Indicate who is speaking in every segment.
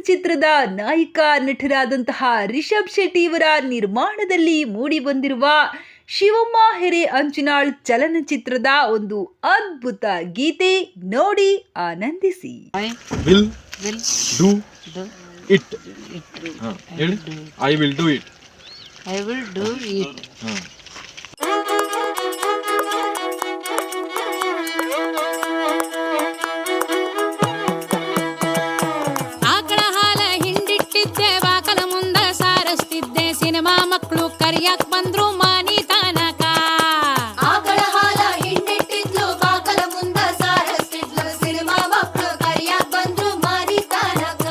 Speaker 1: ಚಿತ್ರದ ನಾಯಕ ನಟರಾದಂತಹ ರಿಷಬ್ ಶೆಟ್ಟಿ ಇವರ ನಿರ್ಮಾಣದಲ್ಲಿ ಮೂಡಿಬಂದಿರುವ ಶಿವಮ್ಮ ಹೆರೆ ಅಂಚಿನಾಳ್ ಚಲನಚಿತ್ರದ ಒಂದು ಅದ್ಭುತ ಗೀತೆ ನೋಡಿ ಆನಂದಿಸಿ.
Speaker 2: I
Speaker 3: ವಿಲ್ ಡೂ ಇಟ್ ಹೇಳಿ. I will do it.
Speaker 4: Cinema ಮಕ್ಕಳು ಕರಿಯಕ್ ಬಂದ್ರು ಮನಿ ತನಕ.
Speaker 5: ಆಕಳ ಹಾಲ ಹಿಂಡಿಟ್ಟಿದ್ಲು ಬಾಕಲ ಮುಂದ ಸಾರಸ್ತಿದ್ಲು. ಸಿನಿಮಾ ಮಕ್ಕಳು ಕರಿಯಕ್ ಬಂದ್ರು ಮಾರಿ ತನಕ.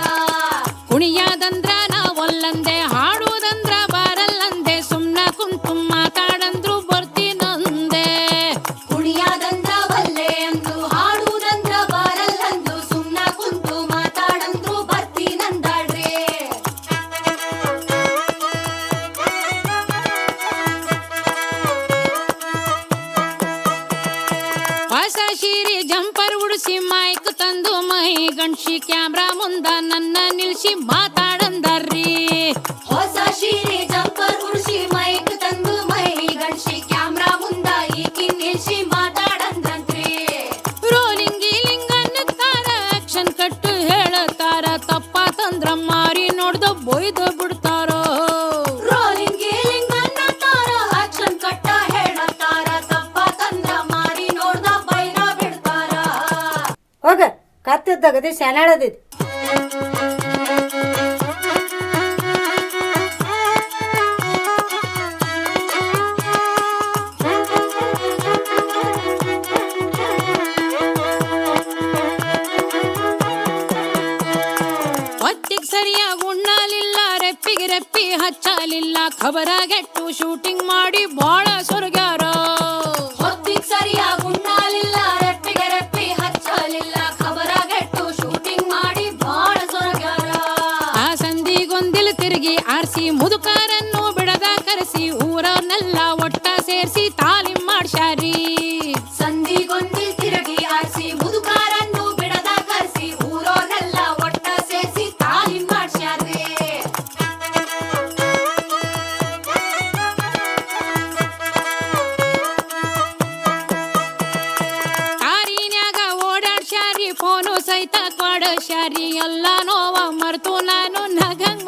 Speaker 4: ಕುಣಿಯಾದಂದ್ರ ನಾ ಒಲ್ಲಂದೆ ಹಾಡುವುದಂದ್ರ ಬಾರಲ್ಲಂದೆ ಸುಮ್ನ ಕುಂತು ಹೊಸ ಸೀರೆ ಜಂಪರ್ ಉಡಿಸಿ ಮೈಕ್ ತಂದು ಮೈ ಗಂಡ್ಸಿ ಕ್ಯಾಮ್ರಾ ಮುಂದ ನನ್ನ ನಿಲ್ಸಿ ಮಾತಾಡಂದರ್ರಿ.
Speaker 5: ಹೊಸ ಶೀರೆ
Speaker 2: ಕತ್ತಿದ್ದಾಗದಿ ಶಾನಾಡದಿದ್
Speaker 4: ಹೊತ್ತಿಗ್ ಸರಿಯಾಗಿ ರೆಪ್ಪಿ ಹಚ್ಚಲಿಲ್ಲ. ಖಬರಾಗೆಟ್ಟು ಶೂಟಿಂಗ್ ಮಾಡಿ ಬಹಳ ಸೊರಗ್ಯಾರ. ಎಲ್ಲ ನೋವ ಮರ್ತು ನಾನು ನಗಂಗ್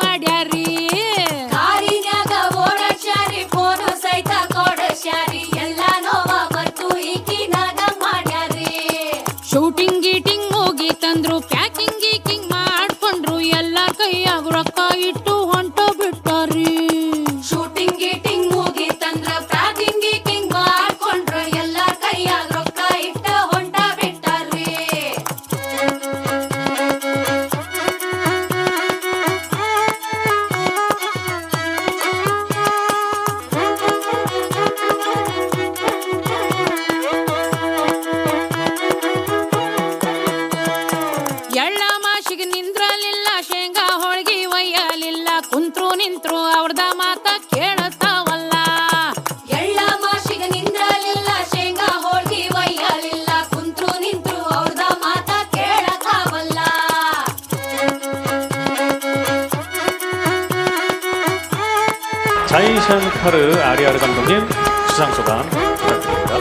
Speaker 6: 기타를 아리아르 감독님 수상 소감 부탁드립니다.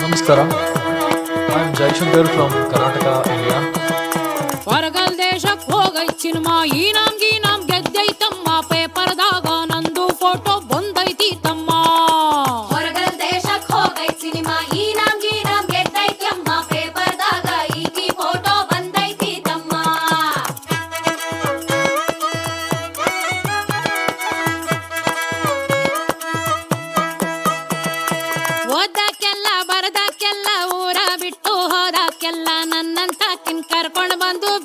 Speaker 7: Namaskaram. I'm Jaishankar from Karnataka, India.
Speaker 4: ಹೊರಗಲ್ ದೇಶಕ್ ಹೋಗೈ ಸಿನಿಮಾ ಈ ನಮ್ಗಿ ನಮ್ ಗೆದ್ದೈತಮ್ಮ ಪೇಪರ್ದಾಗ ನಂದು ಫೋಟೋ ಬಂದೈತಿ ತಮ್ಮ ಹೊರಗಲ್ ದೇಶಕ್ ಹೋಗೈತ್ ಸಿನಿಮಾ ಈ ನಮ್ अर्पण बंधु